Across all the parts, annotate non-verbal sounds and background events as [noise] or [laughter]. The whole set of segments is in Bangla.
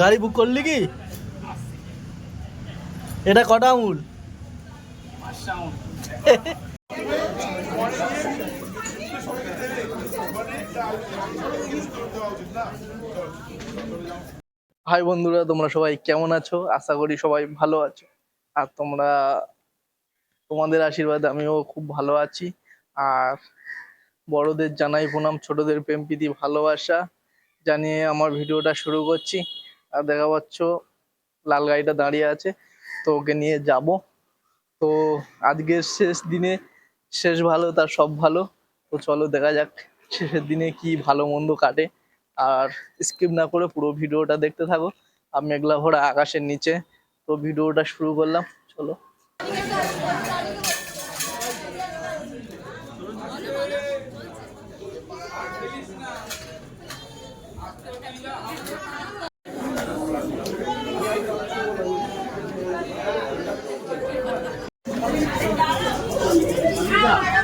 গাড়ি বুক করলি কি? এটা কটা আমুল হাই বন্ধুরা, তোমরা সবাই কেমন আছো? আশা করি সবাই ভালো আছো। আর তোমরা, তোমাদের আশীর্বাদ আমিও খুব ভালো আছি। আর বড়দের জানাই প্রণাম, ছোটদের প্রেম, প্রীতি, ভালোবাসা জানিয়ে আমার ভিডিওটা শুরু করছি। আর দেখা পাচ্ছ লাল গাড়িটা দাঁড়িয়ে আছে, তো ওকে নিয়ে যাব। তো আজকের শেষ দিনে শেষ ভালো, তার সব ভালো। তো চলো দেখা যাক শেষের দিনে কি ভালো মন্দ কাটে। আর স্কিপ না করে পুরো ভিডিওটা দেখতে থাকো। আর মেঘলা ভরা আকাশের নিচে। তো ভিডিওটা শুরু করলাম, চলো।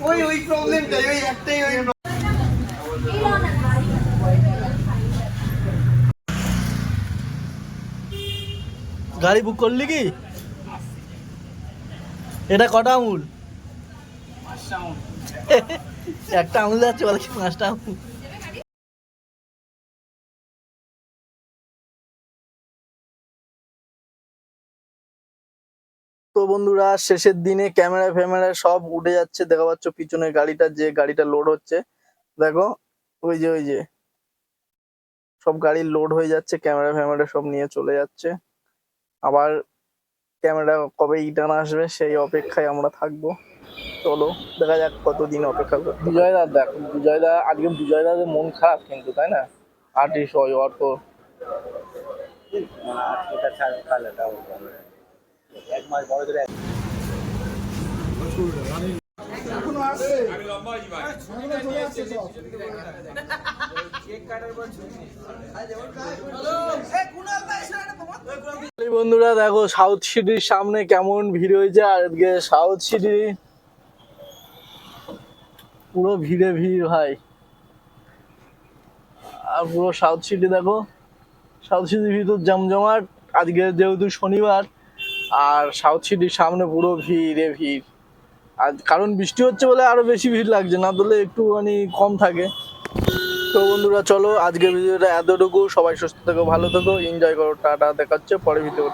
ওই ওই প্রবলেমটাই ওই একটাই ওই গাড়ি বুক করলি কি? এটা কটা আঙুল? [laughs] একটা আঙুল যাচ্ছে বলে কি পাঁচটা আমুল তো বন্ধুরা শেষের দিনে ক্যামেরা ফ্যামেরা সব উঠে যাচ্ছে। দেখা পাচ্ছ পিছনের গাড়িটা যে গাড়িটা লোড হচ্ছে। দেখো ওই যে ওই যে। সব গাড়ি লোড হয়ে যাচ্ছে ক্যামেরা ফ্যামেরা সব নিয়ে চলে যাচ্ছে। আবার ক্যামেরা কবে ইটান আসবে সেই অপেক্ষায় আমরা থাকব। চলো দেখা যাক কতদিন অপেক্ষা করতে বিজয় দা দেখ বিজয় দা আজকে বিজয় দাদের মন খারাপ কিন্তু তাই না? আর্টিস্ট হয় অত এই বন্ধুরা, দেখো সাউথ সিটির সামনে কেমন ভিড় হয়েছে আর আজকে সাউথ সিটি। পুরো ভিড়ে ভিড় ভাই। আর পুরো সাউথ সিটি দেখো। সাউথ সিটির ভিতর জমজমাট। আজকে যেহেতু শনিবার আর সাউথ সিটির সামনে পুরো এ ভিড়। আর কারণ বৃষ্টি হচ্ছে বলে আরও বেশি ভিড় লাগছে, না ধরলে একটুখানি কম থাকে। তো বন্ধুরা, চলো আজকের ভিডিওটা এতটুকু। সবাই সুস্থ থেকো, ভালো থেকো এনজয় করো, টাটা দেখাচ্ছে পরে ভিডিও